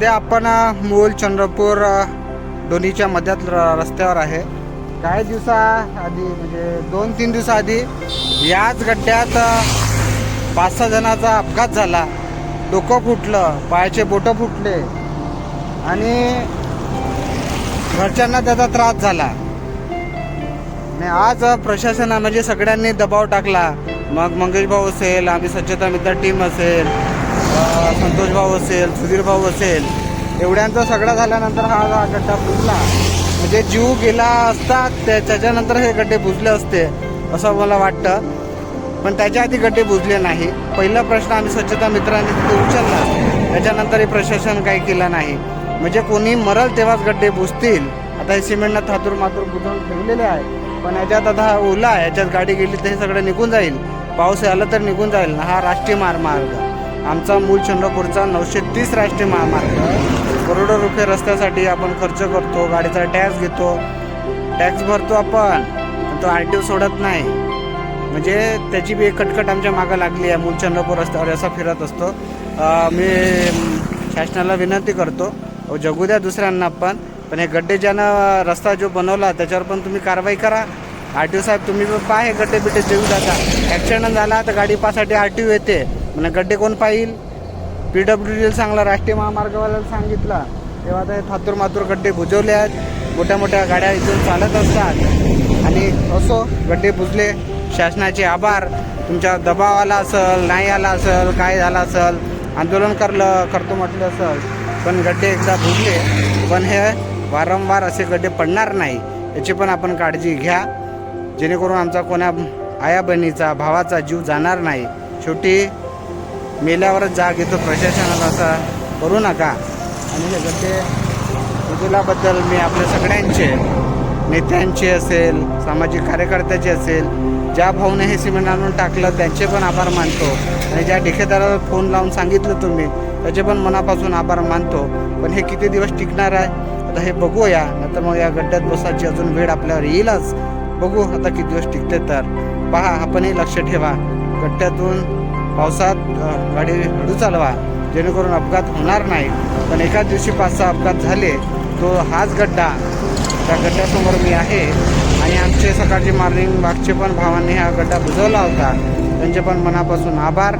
सध्या आपण मूल चंद्रपूर दोन्हीच्या मध्यात र- रस्त्यावर आहे. काही दिवसा आधी म्हणजे दोन तीन दिवसाआधी याच गड्ड्यात पाच सहा जणाचा अपघात झाला. डोकं फुटलं पायाचे बोटं फुटले आणि घरच्यांना त्याचा त्रास झाला. आणि आज प्रशासना म्हणजे सगळ्यांनी दबाव टाकला. मग मंगेश भाऊ असेल आम्ही स्वच्छता मित्र टीम असेल संतोष भाऊ असेल सुधीर भाऊ असेल एवढ्यांचा सगळा झाल्यानंतर हा हा गड्डा बुजला म्हणजे जीव गेला असता त्याच्यानंतर हे गड्डे बुजले असते असं मला वाटतं. पण त्याच्या आधी गड्डे बुजले नाही. पहिला प्रश्न आम्ही स्वच्छता मित्रांनी तिथे उचलला. त्याच्यानंतर हे प्रशासन काही केलं नाही. म्हणजे कोणी मरल तेव्हाच गड्डे बुजतील आता हे सिमेंटनं थातूर मातूर बुजवून ठेवलेले आहे. पण याच्यात आता हा ओला आहे. याच्यात गाडी गेली तर हे सगळं निघून जाईल. पाऊस आला तर निघून जाईल. हा राष्ट्रीय मार्ग. आमचा मूळ चंद्रपूरचा नऊशे तीस राष्ट्रीय महामार्ग. करोडो रुपये रस्त्यासाठी आपण खर्च करतो गाडीचा टॅक्स घेतो. टॅक्स भरतो आपण पण तो आर टी ओ सोडत नाही. म्हणजे त्याची बी एक कटकट आमच्या मागं लागली आहे मूल चंद्रपूर रस्त्यावर असा फिरत असतो. मी शासनाला विनंती करतो अहो, जगू द्या दुसऱ्यांना पण पण हे गड्डे ज्यानं रस्ता जो बनवला त्याच्यावर पण तुम्ही कारवाई करा. आर टी ओ साहेब तुम्ही पण पहा हे गड्डे बिड्डे देऊ जाता ॲक्सिडेंट झाला तर गाडी पासाठी आर टी ओ येते. म्हणजे गड्डे कोण पाहिल? पी डब्ल्यू डीला सांगला राष्ट्रीय महामार्गवाल्याला सांगितला. तेव्हा ते थातूर मातूर गड्डे बुजवले आहेत. मोठ्या मोठ्या गाड्या इथून चालत असतात. आणि असो गड्डे बुजले. शासनाचे आभार. तुमच्या दबाव आला असेल नाही आला असेल काय झालं असेल आंदोलन करलं करतो म्हटलं असेल. पण गड्डे एकदा बुजले. पण हे वारंवार असे गड्डे पडणार नाही. याची पण आपण काळजी घ्या. जेणेकरून आमचा कोणा आया बहिणीचा भावाचा जीव जाणार नाही. शेवटी मेल्यावरच जाग येतो. प्रशासनाला असा करू नका. आणि हे गड्डे उजलाबद्दल मी आपल्या सगळ्यांचे नेत्यांचे असेल सामाजिक कार्यकर्त्याचे असेल ज्या भाऊने हे सिमेंट आणून टाकलं त्यांचे पण आभार मानतो. आणि ज्या ठेकेदाराला फोन लावून सांगितलं तुम्ही त्याचे पण मनापासून आभार मानतो. पण हे किती दिवस टिकणार आहे? आता हे बघूया नंतर मग या गड्ड्यात बसायची अजून वेळ आपल्यावर येईलच. बघू आता किती दिवस टिकते तर. पहा आपणही लक्ष ठेवा. गड्ड्यातून पावसात गाडी हळू चालवा. जेणेकरून अपघात होणार नाही. पण एकाच दिवशी पाच सहा अपघात झाले तो हाच गड्डा. त्या गड्ड्यासमोर मी आहे. आणि आमचे सकाळची मॉर्निंग वागचे पण भावांनी हा गड्डा बुजवला होता. त्यांचे पण मनापासून आभार.